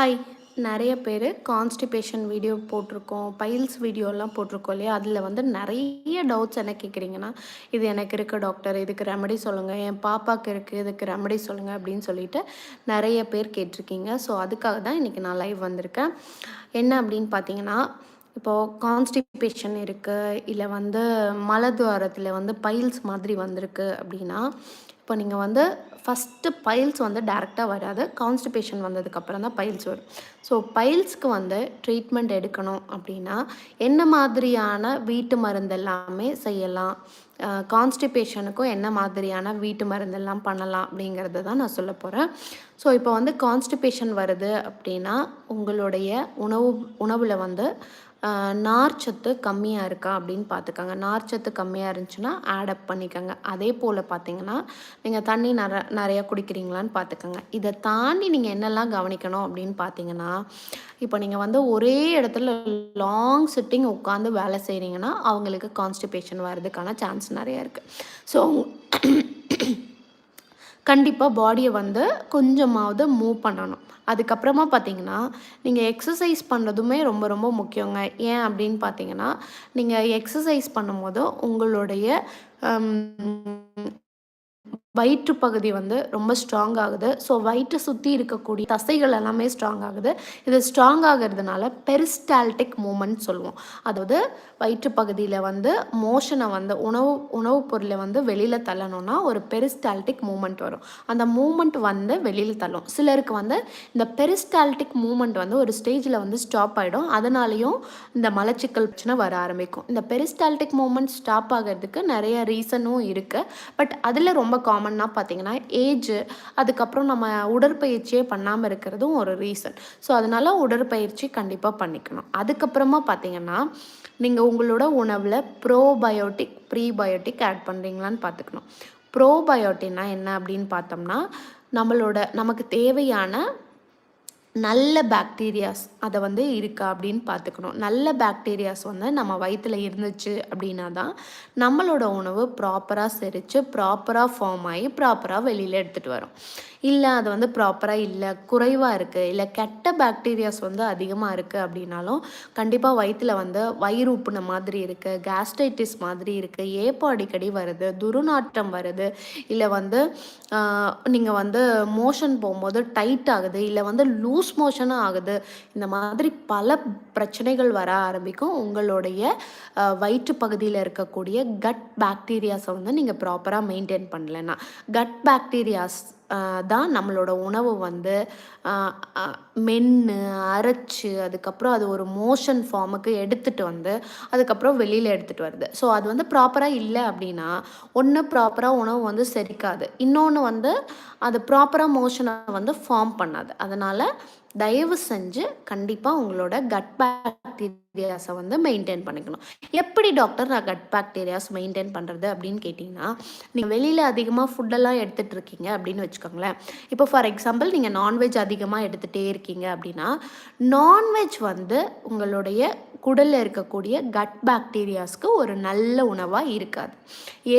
Hi நிறைய பேர் constipation video போட்டிருக்கோம் பைல்ஸ் வீடியோலாம் போட்டிருக்கோம் இல்லையா? அதில் வந்து நிறைய டவுட்ஸ் என்ன கேட்குறீங்கன்னா இது எனக்கு இருக்குது டாக்டர் இதுக்கு ரெமடி சொல்லுங்கள் என் பாப்பாவுக்கு இருக்குது இதுக்கு ரெமடி சொல்லுங்கள் அப்படின்னு சொல்லிட்டு நிறைய பேர் கேட்டிருக்கீங்க. ஸோ அதுக்காக தான் இன்றைக்கி நான் லைவ் வந்திருக்கேன். என்ன அப்படின்னு பார்த்தீங்கன்னா இப்போது கான்ஸ்டிபேஷன் இருக்குது இல்லை வந்து மலத்வாரத்தில் வந்து பைல்ஸ் மாதிரி வந்திருக்கு அப்படின்னா இப்போ நீங்கள் வந்து ஃபஸ்ட்டு பைல்ஸ் வந்து டேரெக்டாக வராது. கான்ஸ்டிபேஷன் வந்ததுக்கப்புறம் தான் பைல்ஸ் வரும். ஸோ பைல்ஸ்க்கு வந்து ட்ரீட்மெண்ட் எடுக்கணும் அப்படின்னா என்ன மாதிரியான வீட்டு மருந்து எல்லாமே செய்யலாம். கான்ஸ்டிபேஷனுக்கும் என்ன மாதிரியான வீட்டு மருந்தெல்லாம் பண்ணலாம் அப்படிங்கிறத தான் நான் சொல்ல போகிறேன் ஸோ இப்போ வந்து கான்ஸ்டிபேஷன் வருது அப்படின்னா உங்களுடைய உணவு உணவில் வந்து நார்ச்சத்து கம்மியாக இருக்கா அப்படின்னு பார்த்துக்கோங்க. நார்ச்சத்து கம்மியாக இருந்துச்சுன்னா ஆடப் பண்ணிக்கோங்க. அதே போல் பார்த்தீங்கன்னா நீங்கள் தண்ணி நிற நிறையா குடிக்கிறீங்களான்னு பார்த்துக்கோங்க. இதை தாண்டி நீங்கள் என்னெல்லாம் கவனிக்கணும் அப்படின்னு பார்த்தீங்கன்னா இப்போ நீங்கள் வந்து ஒரே இடத்துல லாங் சிட்டிங் உட்காந்து வேலை செய்கிறீங்கன்னா அவங்களுக்கு கான்ஸ்டிபேஷன் வர்றதுக்கான சான்ஸ் நிறையா இருக்குது ஸோ கண்டிப்பாக பாடியை வந்து கொஞ்சமாவது மூவ் பண்ணணும். அதுக்கப்புறமா பார்த்தீங்கன்னா நீங்கள் எக்ஸசைஸ் பண்ணுறதுமே ரொம்ப ரொம்ப முக்கியங்க. ஏன் அப்படின்னு பார்த்தீங்கன்னா நீங்கள் எக்ஸசைஸ் பண்ணும்போது உங்களுடைய வயிற்று பகுதி வந்து ரொம்ப ஸ்ட்ராங் ஆகுது. ஸோ வயிற்று சுற்றி இருக்கக்கூடிய தசைகள் எல்லாமே ஸ்ட்ராங் ஆகுது. இது ஸ்ட்ராங் ஆகிறதுனால பெரிஸ்டால்டிக் மூமெண்ட் சொல்லுவோம். அதாவது வயிற்று பகுதியில் வந்து மோஷனை வந்து உணவு உணவுப் பொருளை வந்து வெளியில் தள்ளணும்னா ஒரு பெரிஸ்டால்டிக் மூமெண்ட் வரும். அந்த மூமெண்ட் வந்து வெளியில் தள்ளும். சிலருக்கு வந்து இந்த பெரிஸ்டால்டிக் மூமெண்ட் வந்து ஒரு ஸ்டேஜில் வந்து ஸ்டாப் ஆகிடும் அதனாலையும் இந்த மலச்சிக்கல் பிரச்சனை வர ஆரம்பிக்கும். இந்த பெரிஸ்டால்டிக் மூமெண்ட் ஸ்டாப் ஆகிறதுக்கு நிறைய ரீசனும் இருக்குது பட் அதில் ரொம்ப காமன்னா பார்த்தீங்கன்னா ஏஜ் அதுக்கப்புறம் நம்ம உடற்பயிற்சியே பண்ணாமல் இருக்கிறதும் ஒரு ரீசன் ஸோ அதனால் உடற்பயிற்சி கண்டிப்பாக பண்ணிக்கணும். அதுக்கப்புறமா பார்த்தீங்கன்னா நீங்கள் உங்களோட உணவில் ப்ரோபயோட்டிக் ப்ரீபயோட்டிக் ஆட் பண்ணுறீங்களான்னு பார்த்துக்கணும். ப்ரோபயோட்டின்னா என்ன அப்படின்னு பார்த்தோம்னா நம்மளோட நமக்கு தேவையான நல்ல பாக்டீரியாஸ் அதை வந்து இருக்கா அப்படின்னு பார்த்துக்கணும். நல்ல பாக்டீரியாஸ் வந்து நம்ம வயிற்றில் இருந்துச்சு அப்படின்னா தான் நம்மளோட உணவு ப்ராப்பராக செரித்து ப்ராப்பராக ஃபார்ம் ஆகி ப்ராப்பராக வெளியில் எடுத்துகிட்டு வரும். இல்லை அது வந்து ப்ராப்பராக இல்லை குறைவாக இருக்குது இல்லை கெட்ட பாக்டீரியாஸ் வந்து அதிகமாக இருக்குது அப்படின்னாலும் கண்டிப்பாக வயிற்றில் வந்து வயிறு உப்புன மாதிரி இருக்குது கேஸ்ட்ரைட்டிஸ் மாதிரி இருக்குது ஏப்பம் அடிக்கடி வருது துருநாற்றம் வருது இல்லை வந்து நீங்கள் வந்து மோஷன் போகும்போது டைட் ஆகுது இல்லை வந்து லூஸ் மோஷனும் ஆகுது. இந்த மாதிரி பல பிரச்சனைகள் வர ஆரம்பிக்கும். உங்களுடைய வயிற்று பகுதியில் இருக்கக்கூடிய கட் பாக்டீரியாஸை வந்து நீங்கள் ப்ராப்பராக மெயின்டைன் பண்ணலைன்னா கட் பாக்டீரியாஸ் தான் நம்மளோட உணவு வந்து மென்று அரைச்சி அதுக்கப்புறம் அது ஒரு மோஷன் ஃபார்முக்கு எடுத்துகிட்டு வந்து அதுக்கப்புறம் வெளியில் எடுத்துகிட்டு வருது. ஸோ அது வந்து ப்ராப்பராக இல்லை அப்படின்னா ஒன்று ப்ராப்பராக உணவு வந்து செரிக்காது. இன்னொன்று வந்து அது ப்ராப்பராக மோஷனை வந்து ஃபார்ம் பண்ணாது. அதனால் தயவு செஞ்சு கண்டிப்பாக உங்களோட கட் பாக்டீரியாஸை வந்து மெயின்டைன் பண்ணிக்கணும். எப்படி டாக்டர் நான் கட் பாக்டீரியாஸ் மெயின்டைன் பண்ணுறது அப்படின்னு கேட்டிங்கன்னா நீங்கள் வெளியில் அதிகமாக ஃபுட்டெல்லாம் எடுத்துகிட்டு இருக்கீங்க அப்படின்னு வச்சுக்கோங்களேன். இப்போ ஃபார் எக்ஸாம்பிள் நீங்கள் நான்வெஜ் அதிகமாக எடுத்துகிட்டே இருக்கீங்க அப்படின்னா நான்வெஜ் வந்து உங்களுடைய குடலில் இருக்கக்கூடிய கட் பாக்டீரியாஸ்க்கு ஒரு நல்ல உணவாக இருக்காது.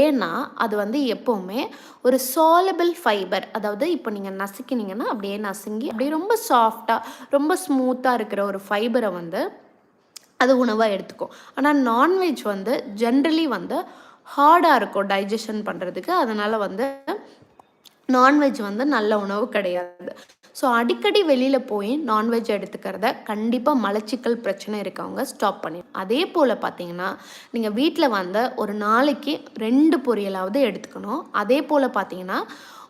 ஏன்னா அது வந்து எப்போவுமே ஒரு சாலபிள் ஃபைபர் அதாவது இப்போ நீங்கள் நசுக்கினீங்கன்னா அப்படியே நசுங்கி அப்படியே ரொம்ப சாஃப்ட் சாஃப்டாக ரொம்ப ஸ்மூத்தாக இருக்கிற ஒரு ஃபைபரை வந்து அது உணவாக எடுத்துக்கும். ஆனால் நான்வெஜ் வந்து ஜென்ரலி வந்து ஹார்டாக இருக்கும் டைஜஷன் பண்ணுறதுக்கு அதனால் வந்து நான்வெஜ் வந்து நல்ல உணவு கிடையாது. ஸோ அடிக்கடி வெளியில் போய் நான்வெஜ் எடுத்துக்கிறத கண்டிப்பாக மலச்சிக்கல் பிரச்சனை இருக்கவங்க ஸ்டாப் பண்ணி. அதே போல் பார்த்தீங்கன்னா நீங்கள் வீட்டில் வந்து ஒரு நாளைக்கு ரெண்டு பொரியலாவது எடுத்துக்கணும். அதே போல் பார்த்தீங்கன்னா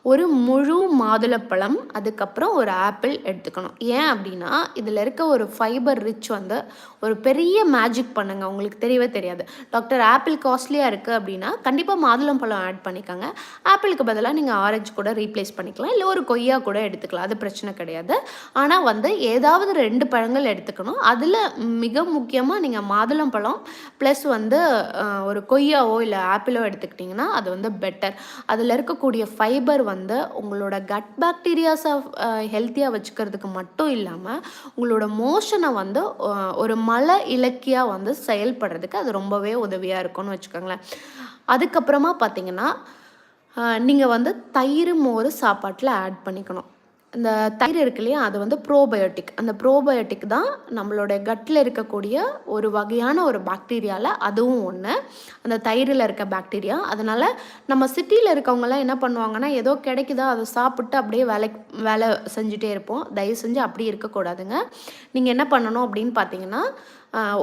ஒரு முழு மாதுளப்பழம் அதுக்கப்புறம் ஒரு ஆப்பிள் எடுத்துக்கணும். ஏன் அப்படின்னா இதில் இருக்க ஒரு ஃபைபர் ரிச் வந்து ஒரு பெரிய மேஜிக் பண்ணுங்க. உங்களுக்கு தெரியவே தெரியாது. டாக்டர் ஆப்பிள் காஸ்ட்லியாக இருக்குது அப்படின்னா கண்டிப்பாக மாதுளம்பழம் ஆட் பண்ணிக்கோங்க. ஆப்பிளுக்கு பதிலாக நீங்கள் ஆரஞ்சு கூட ரீப்ளேஸ் பண்ணிக்கலாம். இல்லை ஒரு கொய்யா கூட எடுத்துக்கலாம். அது பிரச்சனை கிடையாது. ஆனால் வந்து ஏதாவது ரெண்டு பழங்கள் எடுத்துக்கணும். அதில் மிக முக்கியமாக நீங்கள் மாதுளம்பழம் ப்ளஸ் வந்து ஒரு கொய்யாவோ இல்லை ஆப்பிளோ எடுத்துக்கிட்டிங்கன்னா அது வந்து பெட்டர் அதில் இருக்கக்கூடிய ஃபைபர் வந்து உங்களோட கட் பாக்டீரியாஸை ஹெல்த்தியாக வச்சுக்கிறதுக்கு மட்டும் இல்லாமல் உங்களோட மோஷனை வந்து ஒரு மல இலக்கியாக வந்து செயல்படுறதுக்கு அது ரொம்பவே உதவியாக இருக்கும்னு வச்சுக்கோங்களேன். அதுக்கப்புறமா பார்த்தீங்கன்னா நீங்கள் வந்து தயிர் மோர் சாப்பாட்டில் ஆட் பண்ணிக்கணும். இந்த தயிர் இருக்கு இல்லையா அது வந்து ப்ரோபயோட்டிக் அந்த ப்ரோபயோட்டிக் தான் நம்மளோட கட்டில் இருக்கக்கூடிய ஒரு வகையான ஒரு பாக்டீரியாவில் அதுவும் ஒன்று அந்த தயிரில் இருக்க பாக்டீரியா அதனால் நம்ம சிட்டியில் இருக்கவங்கலாம் என்ன பண்ணுவாங்கன்னா ஏதோ கிடைக்குதோ அதை சாப்பிட்டு அப்படியே வேலை வேலை செஞ்சுட்டே இருப்போம். தயவு செஞ்சு அப்படி இருக்கக்கூடாதுங்க. நீங்கள் என்ன பண்ணணும் அப்படின்னு பார்த்தீங்கன்னா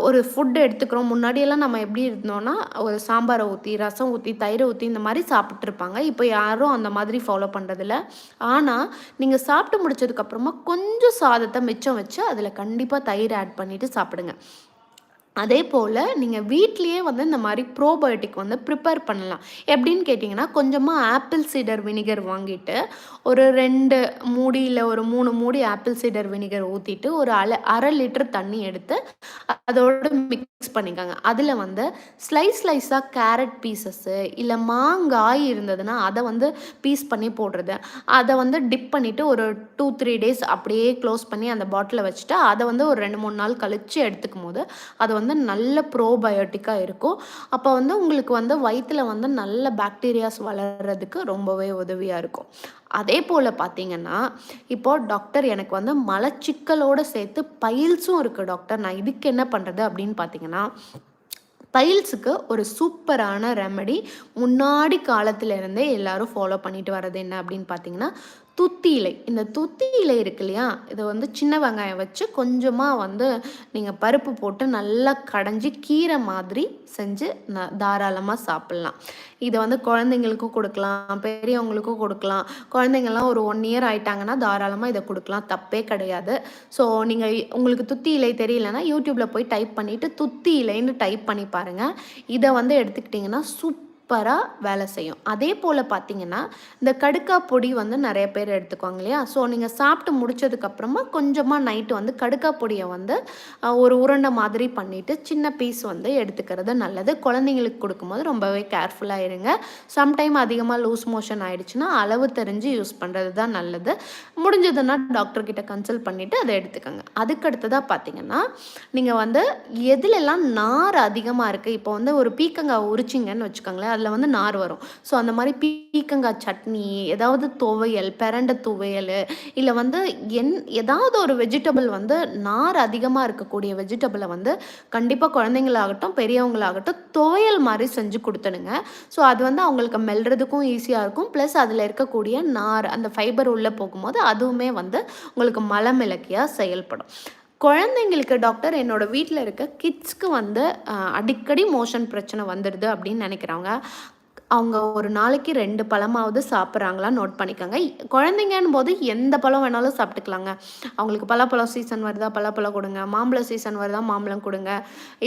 ஒரு ஃபுட்டு எடுத்துக்கிறோம். முன்னாடியெல்லாம் நம்ம எப்படி இருந்தோம்னா ஒரு சாம்பாரை ஊற்றி ரசம் ஊற்றி தயிரை ஊற்றி இந்த மாதிரி சாப்பிட்ருப்பாங்க இப்போ யாரும் அந்த மாதிரி ஃபாலோ பண்ணுறதில்ல ஆனால் நீங்கள் சா சாப்பிட்டு முடிச்சதுக்கப்புறமா கொஞ்சம் சாதத்தை மிச்சம் வச்சு அதில் கண்டிப்பாக தயிர் ஆட் பண்ணிவிட்டு சாப்பிடுங்க. அதே போல் நீங்கள் வீட்லேயே வந்து இந்த மாதிரி ப்ரோபயோட்டிக் வந்து ப்ரிப்பேர் பண்ணலாம். எப்படின்னு கேட்டிங்கன்னா கொஞ்சமாக ஆப்பிள் சீடர் வினிகர் வாங்கிட்டு ஒரு ரெண்டு மூடியில் ஒரு மூணு மூடி ஆப்பிள் சீடர் வினிகர் ஊற்றிட்டு ஒரு அலை அரை லிட்டர் தண்ணி எடுத்து அதோடு மிக்ஸ் மிக்ஸ் பண்ணிக்கோங்க. அதில் வந்து ஸ்லைஸ் ஸ்லைஸாக கேரட் பீசஸ்ஸு இல்லை மாங்காய் இருந்ததுன்னா அதை வந்து பீஸ் பண்ணி போடுறது. அதை வந்து டிப் பண்ணிவிட்டு ஒரு டூ த்ரீ டேஸ் அப்படியே க்ளோஸ் பண்ணி அந்த பாட்டிலை வச்சுட்டு அதை வந்து ஒரு ரெண்டு மூணு நாள் கழித்து எடுத்துக்கும் போது அது வந்து வந்து நல்ல ப்ரோபயோட்டிக்காக இருக்கும். அப்போ வந்து உங்களுக்கு வந்து வயிற்றில் வந்து நல்ல பாக்டீரியாஸ் வளர்கிறதுக்கு ரொம்பவே உதவியாக இருக்கும். அதே போல் பார்த்தீங்கன்னா இப்போது டாக்டர் எனக்கு வந்து மலச்சிக்கலோடு சேர்த்து பைல்ஸும் இருக்குது டாக்டர் நான் இதுக்கு என்ன பண்ணுறது அப்படின்னு பார்த்தீங்கன்னா பைல்ஸுக்கு ஒரு சூப்பரான ரெமடி முன்னாடி காலத்திலேருந்தே எல்லாரும் ஃபாலோ பண்ணிட்டு வர்றது என்ன அப்படின்னு பார்த்தீங்கன்னா துத்தி இலை இந்த துத்தி இலை இருக்கு இல்லையா? இதை வந்து சின்ன வெங்காயம் வச்சு கொஞ்சமாக வந்து நீங்கள் பருப்பு போட்டு நல்லா கடைஞ்சி கீரை மாதிரி செஞ்சு ந தாராளமாக சாப்பிட்லாம். இதை வந்து குழந்தைங்களுக்கும் கொடுக்கலாம் பெரியவங்களுக்கும் கொடுக்கலாம். குழந்தைங்கள்லாம் ஒரு ஒன் இயர் ஆயிட்டாங்கன்னா தாராளமாக இதை கொடுக்கலாம். தப்பே கிடையாது. ஸோ நீங்கள் உங்களுக்கு துத்தி இலை தெரியலன்னா யூடியூப்பில் போய் டைப் பண்ணிவிட்டு துத்தி இலைன்னு டைப் பண்ணி பாருங்கள் இதை வந்து எடுத்துக்கிட்டிங்கன்னா சூப் சூப்பராக வேலை செய்யும். அதே போல் பார்த்தீங்கன்னா இந்த கடுக்கா பொடி வந்து நிறைய பேர் எடுத்துக்குவாங்க இல்லையா? ஸோ நீங்கள் சாப்பிட்டு முடிச்சதுக்கப்புறமா கொஞ்சமாக நைட்டு வந்து கடுக்கா பொடியை வந்து ஒரு உருண்டை மாதிரி பண்ணிவிட்டு சின்ன பீஸ் வந்து எடுத்துக்கிறது நல்லது. குழந்தைங்களுக்கு கொடுக்கும்போது ரொம்பவே கேர்ஃபுல்லாக இருங்க. சம்டைம் அதிகமாக லூஸ் மோஷன் ஆகிடுச்சுன்னா அளவு தெரிஞ்சு யூஸ் பண்ணுறது தான் நல்லது. முடிஞ்சதுன்னா டாக்டர்கிட்ட கன்சல்ட் பண்ணிவிட்டு அதை எடுத்துக்கோங்க. அதுக்கடுத்ததாக பார்த்தீங்கன்னா நீங்கள் வந்து எதுலெல்லாம் நார் அதிகமாக இருக்குது இப்போ வந்து ஒரு பீக்கங்காய் உரிச்சிங்கன்னு வச்சுக்கோங்களேன் அதில் வந்து நார் வரும். ஸோ அந்த மாதிரி பீக்கங்காய் சட்னி ஏதாவது துவையல் பிரண்ட துவையல் இல்லை வந்து என் ஏதாவது ஒரு வெஜிடபிள் வந்து நார் அதிகமாக இருக்கக்கூடிய வெஜிடபிளை வந்து கண்டிப்பாக குழந்தைங்களாகட்டும் பெரியவங்களாகட்டும் துவையல் மாதிரி செஞ்சு கொடுத்துடுங்க. ஸோ அது வந்து அவங்களுக்கு மெல்றதுக்கும் ஈஸியாக இருக்கும். ப்ளஸ் அதில் இருக்கக்கூடிய நார் அந்த ஃபைபர் உள்ளே போகும்போது அதுவுமே வந்து உங்களுக்கு மலமிளக்கியாக செயல்படும். குழந்தைங்களுக்கு டாக்டர் என்னோடய வீட்டில் இருக்க கிட்ஸ்க்கு வந்து அடிக்கடி மோஷன் பிரச்சனை வந்துடுது அப்படின்னு நினைக்கிறவங்க அவங்க ஒரு நாளைக்கு ரெண்டு பழமாவது சாப்பிட்றாங்களா நோட் பண்ணிக்கோங்க. குழந்தைங்கன்னு போது எந்த பழம் வேணாலும் சாப்பிட்டுக்கலாங்க. அவங்களுக்கு பலாப்பழம் சீசன் வருதா பலாப்பழம் கொடுங்க. மாம்பழம் சீசன் வருதா மாம்பழம் கொடுங்க.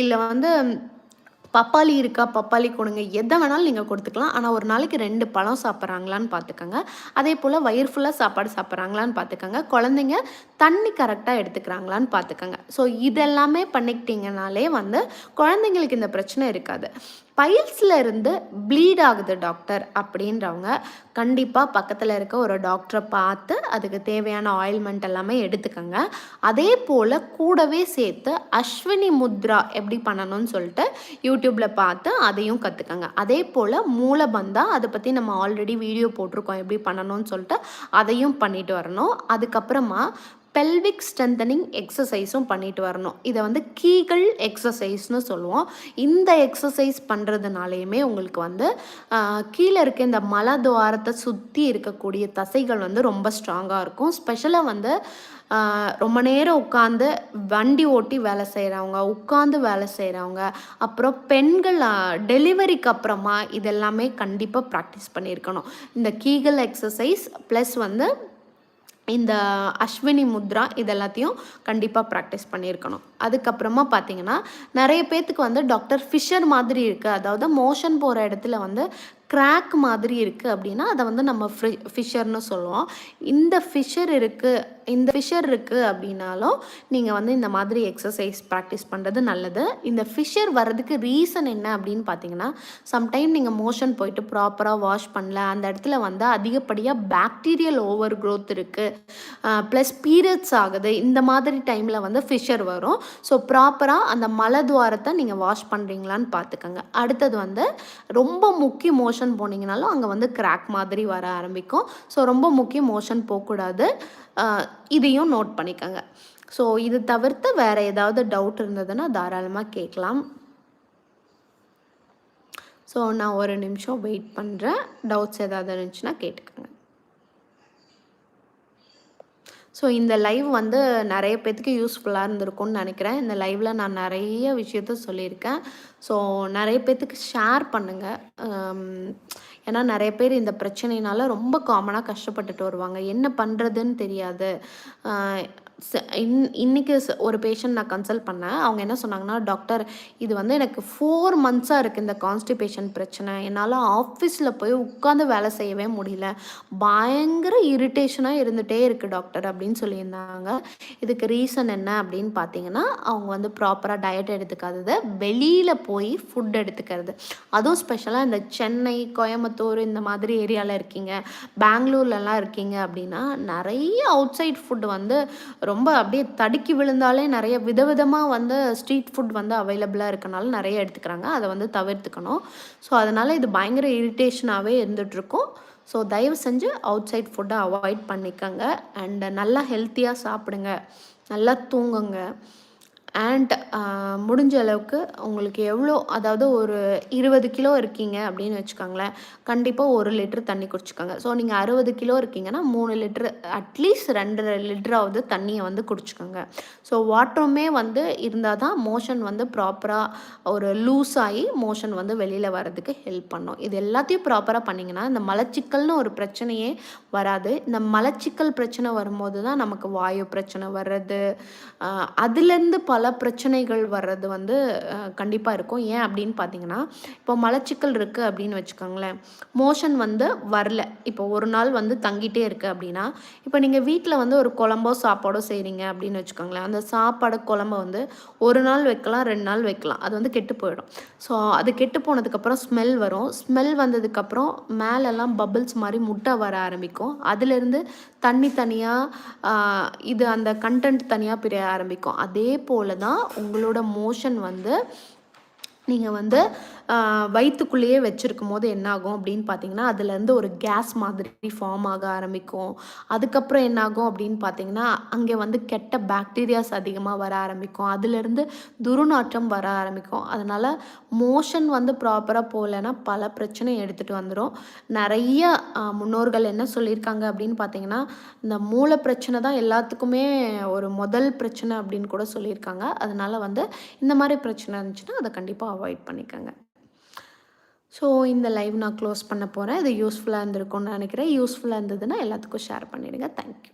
இல்லை வந்து பப்பாளி இருக்கா பப்பாளி கொடுங்க எதை வேணாலும் நீங்கள் கொடுத்துக்கலாம். ஆனால் ஒரு நாளைக்கு ரெண்டு பழம் சாப்பிட்றாங்களான்னு பார்த்துக்கோங்க. அதே போல் வயிறு ஃபுல்லாக சாப்பாடு சாப்பிட்றாங்களான்னு பார்த்துக்கோங்க. குழந்தைங்க தண்ணி கரெக்டாக எடுத்துக்கிறாங்களான்னு பார்த்துக்கோங்க. ஸோ இதெல்லாமே பண்ணிக்கிட்டிங்கனாலே வந்து குழந்தைங்களுக்கு இந்த பிரச்சனை இருக்காது. பைல்ஸில் இருந்து ப்ளீட் ஆகுது டாக்டர் அப்படின்றவங்க கண்டிப்பாக பக்கத்தில் இருக்க ஒரு டாக்டரை பார்த்து அதுக்கு தேவையான ஆயில்மெண்ட் எல்லாமே எடுத்துக்கோங்க. அதே போல் கூடவே சேர்த்து அஸ்வினி முத்ரா எப்படி பண்ணணும்னு சொல்லிட்டு யூடியூப்பில் பார்த்து அதையும் கற்றுக்கங்க அதே போல் மூலபந்தா அதை பற்றி நம்ம ஆல்ரெடி வீடியோ போட்டிருக்கோம் எப்படி பண்ணணும்னு சொல்லிட்டு அதையும் பண்ணிட்டு வரணும். அதுக்கப்புறமா பெல்விக் ஸ்ட்ரென்தனிங் எக்ஸசைஸும் பண்ணிட்டு வரணும். இதை வந்து கீகள் எக்ஸசைஸ்னு சொல்லுவோம். இந்த எக்ஸசைஸ் பண்ணுறதுனாலையுமே உங்களுக்கு வந்து கீழே இருக்க இந்த மலதுவாரத்தை சுற்றி இருக்கக்கூடிய தசைகள் வந்து ரொம்ப ஸ்ட்ராங்காக இருக்கும். ஸ்பெஷலாக வந்து ரொம்ப நேரம் உட்காந்து வண்டி ஓட்டி வேலை செய்கிறவங்க உட்காந்து வேலை செய்கிறவங்க அப்புறம் பெண்கள் டெலிவரிக்கு அப்புறமா இதெல்லாமே கண்டிப்பாக ப்ராக்டிஸ் பண்ணியிருக்கணும். இந்த கீகல் எக்ஸசைஸ் ப்ளஸ் வந்து இந்த அஸ்வினி முத்ரா இது எல்லாத்தையும் கண்டிப்பாக ப்ராக்டிஸ் பண்ணியிருக்கணும். அதுக்கப்புறமா பார்த்தீங்கன்னா நிறைய பேர்த்துக்கு வந்து டாக்டர் ஃபிஷர் மாதிரி இருக்குது அதாவது மோஷன் போகிற இடத்துல வந்து கிராக் மாதிரி இருக்குது அப்படின்னா அதை வந்து நம்ம ஃப்ரி ஃபிஷர்னு சொல்லுவோம். இந்த ஃபிஷர் இருக்குது இந்த ஃபிஷர் இருக்குது அப்படின்னாலும் நீங்கள் வந்து இந்த மாதிரி எக்ஸசைஸ் ப்ராக்டிஸ் பண்ணுறது நல்லது. இந்த ஃபிஷர் வர்றதுக்கு ரீசன் என்ன அப்படின்னு பார்த்தீங்கன்னா சம்டைம் நீங்கள் மோஷன் போயிட்டு ப்ராப்பராக வாஷ் பண்ணல அந்த இடத்துல வந்து அதிகப்படியாக பாக்டீரியல் ஓவர் க்ரோத் இருக்குது ப்ளஸ் பீரியட்ஸ் ஆகுது. இந்த மாதிரி டைமில் வந்து ஃபிஷர் வரும். ஸோ ப்ராப்பராக அந்த மலத்வாரத்தை நீங்கள் வாஷ் பண்ணுறீங்களான்னு பார்த்துக்கோங்க அடுத்தது வந்து ரொம்ப முக்கிய மோஷன் போனீங்கனாலும் அங்கே வந்து கிராக் மாதிரி வர ஆரம்பிக்கும். ஸோ ரொம்ப முக்கிய மோஷன் போகக்கூடாது. இதையும் நோட் பண்ணிக்கோங்க. ஸோ இது தவிர்த்து வேறு ஏதாவது டவுட் இருந்ததுன்னா தாராளமாக கேட்கலாம். ஸோ நான் ஒரு நிமிஷம் வெயிட் பண்ணுறேன் டவுட்ஸ் ஏதாவது இருந்துச்சுன்னா கேட்டுக்கோங்க. ஸோ இந்த லைவ் வந்து நிறைய பேத்துக்கு யூஸ்ஃபுல்லாக இருந்திருக்கும்னு நினைக்கிறேன். இந்த லைவில் நான் நிறைய விஷயத்த சொல்லியிருக்கேன். ஸோ நிறைய பேத்துக்கு ஷேர் பண்ணுங்கள் ஏன்னா நிறைய பேர் இந்த பிரச்சனையினால ரொம்ப காமனாக கஷ்டப்பட்டுட்டு வருவாங்க. என்ன பண்ணுறதுன்னு தெரியாது. இன் இன்றைக்கி ஒரு பேஷண்ட் நான் கன்சல்ட் பண்ணேன். அவங்க என்ன சொன்னாங்கன்னா டாக்டர் இது வந்து எனக்கு ஃபோர் மந்த்ஸாக இருக்குது இந்த கான்ஸ்டிபேஷன் பிரச்சனை. என்னால் ஆஃபீஸில் போய் உட்காந்து வேலை செய்யவே முடியல. பயங்கர இரிட்டேஷனாக இருந்துகிட்டே இருக்குது டாக்டர் அப்படின்னு சொல்லியிருந்தாங்க. இதுக்கு ரீசன் என்ன அப்படின்னு பார்த்தீங்கன்னா அவங்க வந்து ப்ராப்பராக டயட் எடுத்துக்காதது வெளியில் போய் ஃபுட் எடுத்துக்கிறது. அதுவும் ஸ்பெஷலாக இந்த சென்னை கோயம்புத்தூர் இந்த மாதிரி ஏரியாவில் இருக்கீங்க. பெங்களூர்லலாம் இருக்கீங்க அப்படின்னா நிறைய அவுட் சைட் ஃபுட் வந்து ரொம்ப அப்படியே தடுக்கி விழுந்தாலே நிறைய விதவிதமாக வந்து ஸ்ட்ரீட் ஃபுட் வந்து அவைலபிளாக இருக்கனால நிறைய எடுத்துக்கிறாங்க. அதை வந்து தவிர்த்துக்கணும். ஸோ அதனால் இது பயங்கர இரிட்டேஷனாகவே இருந்துகிட்ருக்கும் ஸோ தயவு செஞ்சு அவுட் சைட் ஃபுட்டை அவாய்ட் பண்ணிக்கோங்க. அண்ட் நல்லா ஹெல்த்தியாக சாப்பிடுங்க. நல்லா தூங்குங்க. அண்ட் முடிஞ்ச அளவுக்கு உங்களுக்கு எவ்வளோ அதாவது ஒரு இருபது கிலோ இருக்கீங்க அப்படின்னு வச்சுக்கோங்களேன். கண்டிப்பாக ஒரு லிட்டர் தண்ணி குடிச்சுக்கோங்க. ஸோ நீங்கள் அறுபது கிலோ இருக்கீங்கன்னா மூணு லிட்டர் அட்லீஸ்ட் ரெண்டு லிட்டராவது தண்ணியை வந்து குடிச்சுக்கோங்க. ஸோ வாட்டருமே வந்து இருந்தால் தான் மோஷன் வந்து ப்ராப்பராக ஒரு லூஸ் ஆகி மோஷன் வந்து வெளியில் வர்றதுக்கு ஹெல்ப் பண்ணும். இது எல்லாத்தையும் ப்ராப்பராக பண்ணிங்கன்னா இந்த மலச்சிக்கல்னு ஒரு பிரச்சனையே வராது. இந்த மலச்சிக்கல் பிரச்சனை வரும்போது தான் நமக்கு வாயு பிரச்சனை வர்றது. அதுலேருந்து பல பல பிரச்சனைகள் வர்றது வந்து கண்டிப்பாக இருக்கும். ஏன் அப்படின்னு பார்த்தீங்கன்னா இப்போ மலச்சிக்கல் இருக்குது அப்படின்னு வச்சுக்கோங்களேன். மோஷன் வந்து வரல. இப்போ ஒரு நாள் வந்து தங்கிட்டே இருக்குது அப்படின்னா இப்போ நீங்கள் வீட்டில் வந்து ஒரு குழம்போ சாப்பாடோ செய்கிறீங்க அப்படின்னு வச்சுக்கோங்களேன். அந்த சாப்பாடு குழம்ப வந்து ஒரு நாள் வைக்கலாம் ரெண்டு நாள் வைக்கலாம். அது வந்து கெட்டு போயிடும். ஸோ அது கெட்டு போனதுக்கப்புறம் ஸ்மெல் வரும். ஸ்மெல் வந்ததுக்கப்புறம் மேலெல்லாம் பபிள்ஸ் மாதிரி முட்டை வர ஆரம்பிக்கும். அதுலேருந்து தண்ணி தனியாக இது அந்த கண்டென்ட் தனியாக பிரிய ஆரம்பிக்கும். அதே போல் தான் உங்களோட மோஷன் வந்து நீங்கள் வந்து வயிற்றுக்குள்ளேயே வச்சுருக்கும் போது என்னாகும் அப்படின்னு பார்த்தீங்கன்னா அதுலேருந்து ஒரு கேஸ் மாதிரி ஃபார்ம் ஆக ஆரம்பிக்கும். அதுக்கப்புறம் என்னாகும் அப்படின்னு பார்த்தீங்கன்னா அங்கே வந்து கெட்ட பாக்டீரியாஸ் அதிகமாக வர ஆரம்பிக்கும். அதுலேருந்து துர்நாற்றம் வர ஆரம்பிக்கும். அதனால் மோஷன் வந்து ப்ராப்பராக போகலைன்னா பல பிரச்சனை எடுத்துகிட்டு வந்துடும் நிறைய முன்னோர்கள் என்ன சொல்லியிருக்காங்க அப்படின்னு பார்த்தீங்கன்னா இந்த மூளை பிரச்சனை தான் எல்லாத்துக்குமே ஒரு முதல் பிரச்சனை அப்படின்னு கூட சொல்லியிருக்காங்க. அதனால் வந்து இந்த மாதிரி பிரச்சனை இருந்துச்சுன்னா அதை கண்டிப்பாக அவாய்ட் பண்ணிக்கோங்க. ஸோ இந்த லைவ் நான் க்ளோஸ் பண்ண போகிறேன் இது யூஸ்ஃபுல்லாக இருந்திருக்கும்னு நினைக்கிறேன். யூஸ்ஃபுல்லாக இருந்ததுன்னா எல்லாத்துக்கும் ஷேர் பண்ணிவிடுங்க தேங்க்யூ